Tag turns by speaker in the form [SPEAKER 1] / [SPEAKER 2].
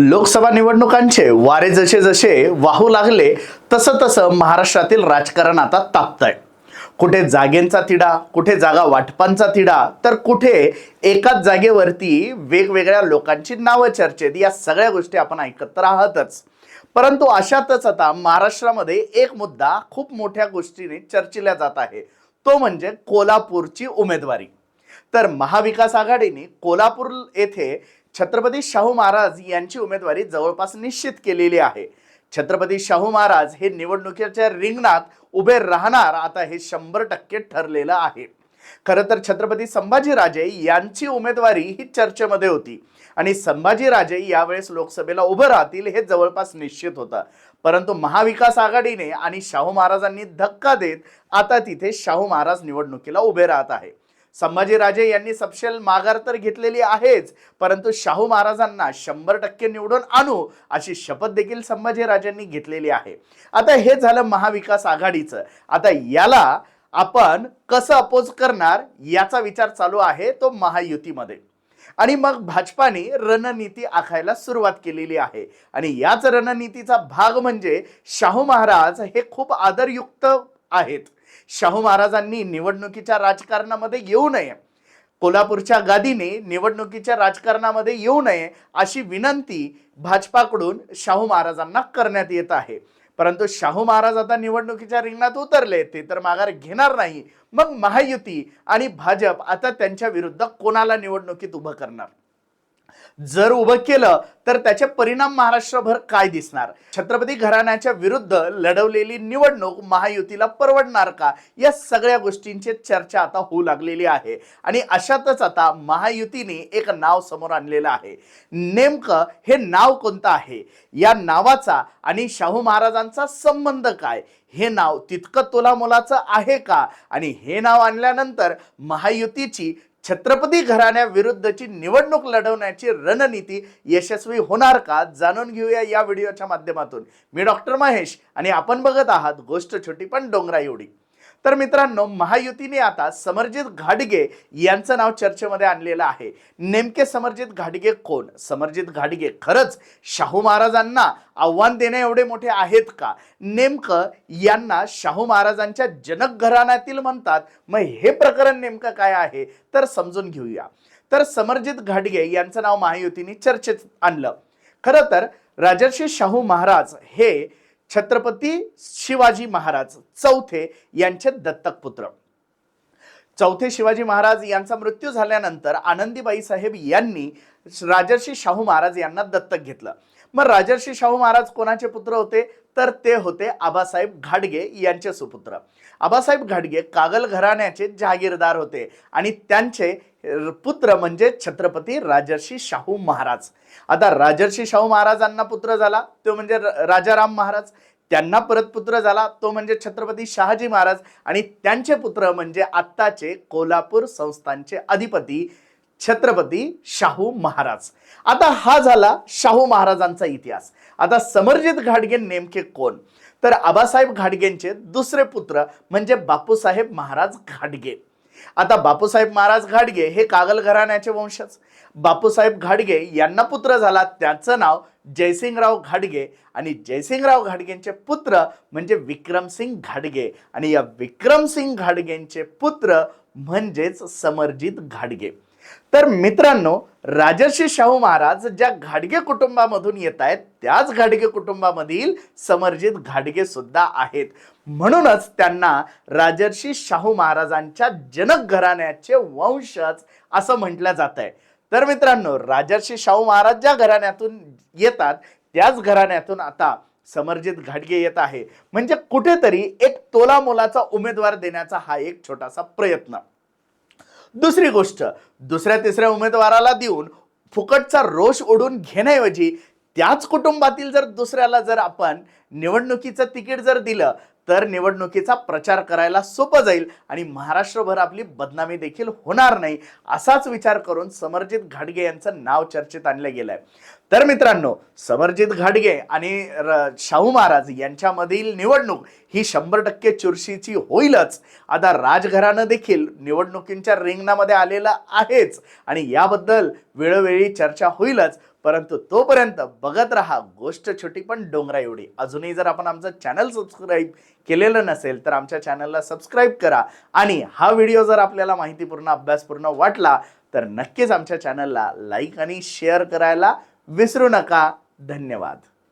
[SPEAKER 1] लोकसभा निवडणुकांचे वारे जसे जसे वाहू लागले तसं तसं महाराष्ट्रातील राजकारण आता तापतंय. कुठे जागेंचा तिढा कुठे जागा वाटपांचा तिढा तर कुठे एकाच जागेवरती वेगवेगळ्या लोकांची नावं चर्चेत या सगळ्या गोष्टी आपण ऐकत तर आहातच परंतु अशातच आता महाराष्ट्रामध्ये एक मुद्दा खूप मोठ्या गोष्टीने चर्चिला जात आहे. तो म्हणजे कोल्हापूरची उमेदवारी. तर महाविकास आघाडीने कोल्हापूर येथे छत्रपती शाहू महाराज यांची उमेदवारी जवळपास निश्चित केलेली आहे. छत्रपती शाहू महाराज हे निवडणुकीच्या रिंगणात उभे राहणार आता हे शंभर टक्के ठरलेलं आहे. खरं तर छत्रपती संभाजीराजे यांची उमेदवारी ही चर्चेमध्ये होती. आणि संभाजीराजे यावेळेस लोकसभेला उभं राहतील हे जवळपास निश्चित होतं. परंतु महाविकास आघाडीने आणि शाहू महाराजांनी धक्का देत आता तिथे शाहू महाराज निवडणुकीला उभे राहत आहे. संभाजीराजे यांनी सपशेल माघार तर घेतलेली आहेच परंतु शाहू महाराजांना शंभर टक्के निवडून आणू अशी शपथ देखील संभाजीराजांनी घेतलेली आहे. आता हे झालं महाविकास आघाडीचं. आता याला आपण कसं अपोज करणार याचा विचार चालू आहे तो महायुतीमध्ये. आणि मग भाजपाने रणनीती आखायला सुरुवात केलेली आहे. आणि याच रणनीतीचा भाग म्हणजे शाहू महाराज हे खूप आदरयुक्त आहेत. शाहू महाराजांनी निवडणुकीच्या राजकारणामध्ये येऊ नये. कोल्हापूरच्या गादीने निवडणुकीच्या राजकारणामध्ये येऊ नये अशी विनंती भाजपाकडून शाहू महाराजांना करण्यात येत आहे. परंतु शाहू महाराज आता निवडणुकीच्या रिंगणात उतरले ते तर माघार घेणार नाही. मग महायुती आणि भाजप आता त्यांच्या विरुद्ध कोणाला निवडणुकीत उभं करणार? जर उभं केलं तर त्याचे परिणाम महाराष्ट्रभर काय दिसणार? छत्रपती घराण्याच्या विरुद्ध लढवलेली निवडणूक महायुतीला परवडणार का? या सगळ्या गोष्टींची चर्चा आता होऊ लागलेली आहे. आणि अशातच आता महायुतीने एक नाव समोर आणलेलं आहे. नेमकं हे नाव कोणतं आहे? या नावाचा आणि शाहू महाराजांचा संबंध काय? हे नाव तितकं तोलामोलाचं आहे का? आणि हे नाव आणल्यानंतर महायुतीची छत्रपती घराण्याविरुद्धची निवडणूक लढवण्याची रणनीती यशस्वी होणार का? जाणून घेऊया या व्हिडिओच्या माध्यमातून. मी डॉक्टर महेश आणि आपण बघत आहात गोष्ट छोटी पण डोंगरा एवढी तर मित्रांनो महायुतीने आता समरजित घाडगे यांचं नाव चर्चेमध्ये आणलेलं आहे. नेमके समरजित घाडगे कोण? समरजित घाडगे खरंच शाहू महाराजांना आव्हान देणे एवढे मोठे आहेत का? नेमकं यांना शाहू महाराजांच्या जनक घराण्यातील म्हणतात. मग हे प्रकरण नेमकं काय आहे? तर समजून घेऊया. तर समरजित घाडगे यांचं नाव महायुतीने चर्चेत आणलं. खरं तर राजर्षी शाहू महाराज हे छत्रपती शिवाजी महाराज चौथे यांचे दत्तक पुत्र. चौथे शिवाजी महाराज यांचा मृत्यू झाल्यानंतर आनंदीबाई साहेब यांनी राजर्षी शाहू महाराज यांना दत्तक घेतलं. मग राजर्षी शाहू महाराज कोणाचे पुत्र होते? तर ते होते आबासाहेब घाडगे यांचे सुपुत्र. आबासाहेब घाडगे कागल घराण्याचे जहागीरदार होते आणि त्यांचे पुत्र म्हणजे छत्रपती राजर्षी शाहू महाराज. आता राजर्षी शाहू महाराजांना पुत्र झाला तो म्हणजे राजाराम महाराज. त्यांना परत पुत्र झाला तो म्हणजे छत्रपती शहाजी महाराज. आणि त्यांचे पुत्र म्हणजे आत्ताचे कोल्हापूर संस्थानचे अधिपती छत्रपती शाहू महाराज. आता हा झाला शाहू महाराजांचा इतिहास. आता समरजित घाडगे नेमके कोण? तर आबासाहेब घाडगेंचे दुसरे पुत्र म्हणजे बापूसाहेब महाराज घाडगे आता बापूसाहेब महाराज घाडगे हे कागल घराण्याचे वंशज. बापूसाहेब घाडगे यांना पुत्र झाला. त्याचं नाव जयसिंगराव घाडगे आणि जयसिंगराव घाडगेंचे पुत्र म्हणजे विक्रमसिंग घाडगे आणि या विक्रमसिंग घाडगेंचे पुत्र म्हणजेच समरजित घाडगे. तर मित्रांनो राजर्षी शाहू महाराज ज्या घाडगे कुटुंबामधून येत आहेत त्याच घाडगे कुटुंबामधील समरजित घाडगे सुद्धा आहेत. म्हणूनच त्यांना राजर्षी शाहू महाराजांच्या जनक घराण्याचे वंशज असं म्हटलं जात आहे तर मित्रांनो राजर्षी शाहू महाराज ज्या घराण्यातून येतात त्याच घराण्यातून आता समरजित घाटगे येत आहे. म्हणजे कुठेतरी एक तोला मोलाचा उमेदवार देण्याचा हा एक छोटासा प्रयत्न. दुसरी गोष्ट दुसऱ्या तिसऱ्या उमेदवाराला देऊन फुकटचा रोष ओढून घेण्याऐवजी त्याच कुटुंबातील जर दुसऱ्याला जर आपण निवडणुकीचं तिकीट जर दिलं तर निवडणुकीचा प्रचार करायला सोपं जाईल आणि महाराष्ट्रभर आपली बदनामी देखील होणार नाही असाच विचार करून समरजित घाडगे यांचं नाव चर्चेत आणलं गेलंय. तर मित्रांनो समरजित घाडगे आणि र- शाहू महाराज यांच्यामधील निवडणूक ही शंभर टक्के चुरशीची होईलच. आता राजघराणं देखील निवडणुकींच्या रिंगणामध्ये आलेलं आहेच आणि याबद्दल वेळोवेळी चर्चा होईलच. परंतु तोपर्यंत बघत राहा गोष्ट छोटी पण डोंगरा एवढी. अजूनही जर आपण आमचं चॅनल सबस्क्राईब केलेलं नसेल तर आमच्या चॅनलला सबस्क्राईब करा. आणि हा व्हिडिओ जर आपल्याला माहितीपूर्ण अभ्यासपूर्ण वाटला तर नक्कीच आमच्या चॅनलला लाईक आणि शेअर करायला विसरू नका. धन्यवाद.